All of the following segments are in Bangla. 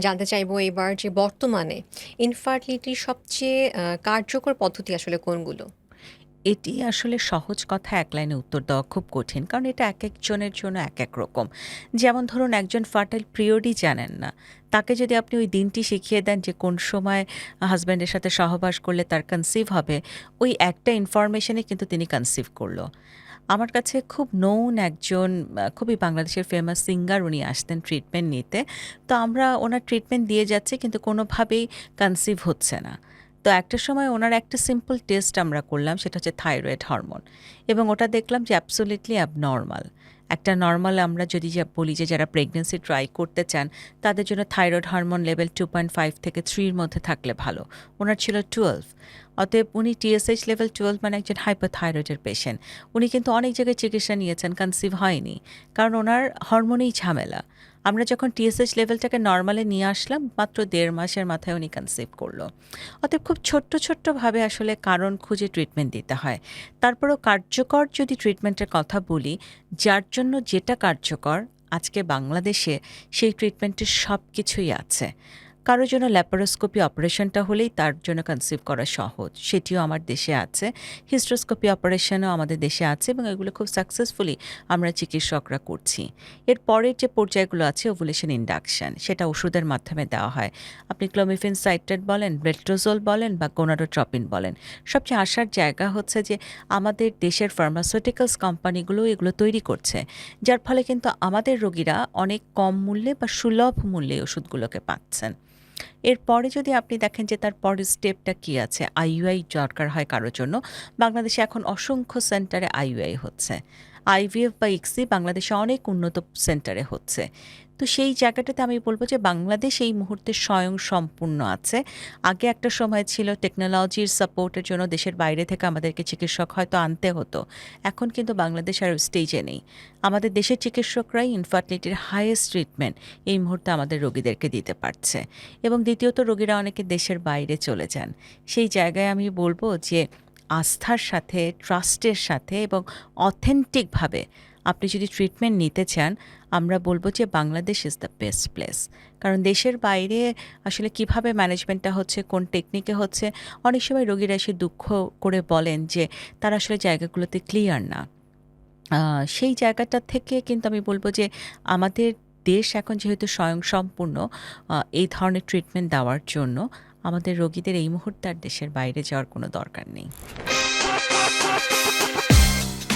জানতে চাইব এবার যে বর্তমানে ইনফার্টিলিটির সবচেয়ে কার্যকর পদ্ধতি আসলে কোনগুলো? এটি আসলে সহজ কথা এক লাইনে উত্তর দেওয়া খুব কঠিন। কারণ এটা এক একজনের জন্য এক এক রকম। যেমন ধরুন একজন ফার্টাইল পিরিয়ডই জানেন না। তাকে যদি আপনি ওই দিনটি শিখিয়ে দেন যে কোন সময় হাজব্যান্ডের সাথে সহবাস করলে তার কনসিভ হবে, ওই একটা ইনফরমেশনে কিন্তু তিনি কনসিভ করল। আমার কাছে খুব নৌন একজন খুবই বাংলাদেশের ফেমাস সিঙ্গার উনি আসতেন ট্রিটমেন্ট নিতে। তো আমরা ওনার ট্রিটমেন্ট দিয়ে যাচ্ছি কিন্তু কোনোভাবেই কনসিভ হচ্ছে না। তো একটা সময় ওনার একটা সিম্পল টেস্ট আমরা করলাম সেটা হচ্ছে থাইরয়েড হরমোন। এবং ওটা দেখলাম যে অ্যাবসোলিউটলি অ্যাবনরমাল। একটা নরমাল আমরা যদি বলি যে যারা প্রেগন্যান্সি ট্রাই করতে চান তাদের জন্য থাইরয়েড হরমোন লেভেল 2.5 থেকে থ্রির মধ্যে থাকলে ভালো। ওনার ছিল 12 অতএব উনি টিএসএইচ লেভেল 12 মানে একজন হাইপারথাইরয়েডের পেশেন্ট। উনি কিন্তু অনেক জায়গায় চিকিৎসা নিয়েছেন, কনসিভ হয়নি। কারণ ওনার হরমোনেই ঝামেলা। আমরা যখন টিএসএস লেভেলটাকে নর্মালে নিয়ে আসলাম মাত্র দেড় মাসের মাথায় উনি কনসিভ করল অতএব খুব ছোট্ট, ছোট্টভাবে আসলে কারণ খুঁজে ট্রিটমেন্ট দিতে হয়। তারপরও কার্যকর যদি ট্রিটমেন্টের কথা বলি, যার জন্য যেটা কার্যকর আজকে বাংলাদেশে সেই ট্রিটমেন্টের সব কিছুই আছে। কারও জন্য ল্যাপারোস্কোপি অপারেশনটা হলেই তার জন্য কনসিভ করা সহজ। সেটিও আমার দেশে আছে। হিস্টেরোস্কোপি অপারেশনও আমাদের দেশে আছে এবং এগুলো খুব সাকসেসফুলি আমরা চিকিৎসকরা করছি। এর পরের যে পর্যায়গুলো আছে ওভুলেশন ইন্ডাকশন সেটা ওষুধের মাধ্যমে দেওয়া হয়। আপনি ক্লোমিফিন সাইট্রেট বলেন, লেট্রোজোল বলেন বা গোনাডোট্রপিন বলেন। সবচেয়ে আসার জায়গা হচ্ছে যে আমাদের দেশের ফার্মাসিউটিক্যালস কোম্পানিগুলো এগুলো তৈরি করছে। যার ফলে কিন্তু আমাদের রোগীরা অনেক কম মূল্যে বা সুলভ মূল্যে ওষুধগুলোকে পাচ্ছেন। এরপরে যদি আপনি দেখেন যে তার পরের স্টেপটা কি আছে, আইইউআই দরকার হয় কারোর জন্য। বাংলাদেশে এখন অসংখ্য সেন্টারে আইইউআই হচ্ছে। আইভিএফ বা ইকসি বাংলাদেশে অনেক উন্নত সেন্টারে হচ্ছে। তো সেই জায়গাটাতে আমি বলব যে বাংলাদেশ এই মুহূর্তে স্বয়ংসম্পূর্ণ আছে। আগে একটা সময় ছিল টেকনোলজির সাপোর্টের জন্য দেশের বাইরে থেকে আমাদেরকে চিকিৎসক হয়তো আনতে হতো। এখন কিন্তু বাংলাদেশ আর স্টেজে নেই। আমাদের দেশের চিকিৎসকরাই ইনফার্টিলিটির হাইয়েস্ট ট্রিটমেন্ট এই মুহূর্তে আমাদের রোগীদেরকে দিতে পারছে। এবং দ্বিতীয়ত রোগীরা অনেকে দেশের বাইরে চলে যান। সেই জায়গায় আমি বলব যে আস্থার সাথে, ট্রাস্টের সাথে এবং অথেন্টিকভাবে আপনি যদি ট্রিটমেন্ট নিতে চান, আমরা বলব যে Bangladesh is the best place. কারণ দেশের বাইরে আসলে কীভাবে ম্যানেজমেন্টটা হচ্ছে, কোন টেকনিকে হচ্ছে, অনেক সময় রোগীরা এসে দুঃখ করে বলেন যে তারা আসলে জায়গাগুলোতে ক্লিয়ার না। সেই জায়গাটা থেকে কিন্তু আমি বলব যে আমাদের দেশ এখন যেহেতু স্বয়ংসম্পূর্ণ এই ধরনের ট্রিটমেন্ট দেওয়ার জন্য আমাদের রোগীদের এই মুহূর্তে আর দেশের বাইরে যাওয়ার কোনো দরকার নেই।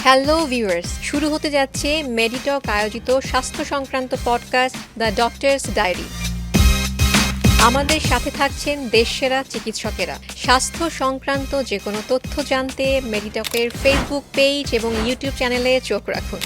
হ্যালো ভিউয়ার্স শুরু হতে যাচ্ছে মেডিটক আয়োজিত স্বাস্থ্য সংক্রান্ত পডকাস্ট দ্য ডক্টরস ডায়েরি। আমাদের সাথে থাকছেন দেশসেরা চিকিৎসকেরা। স্বাস্থ্য সংক্রান্ত যেকোনো তথ্য জানতে মেডিটকের ফেসবুক পেজ এবং ইউটিউব চ্যানেলে চোখ রাখুন।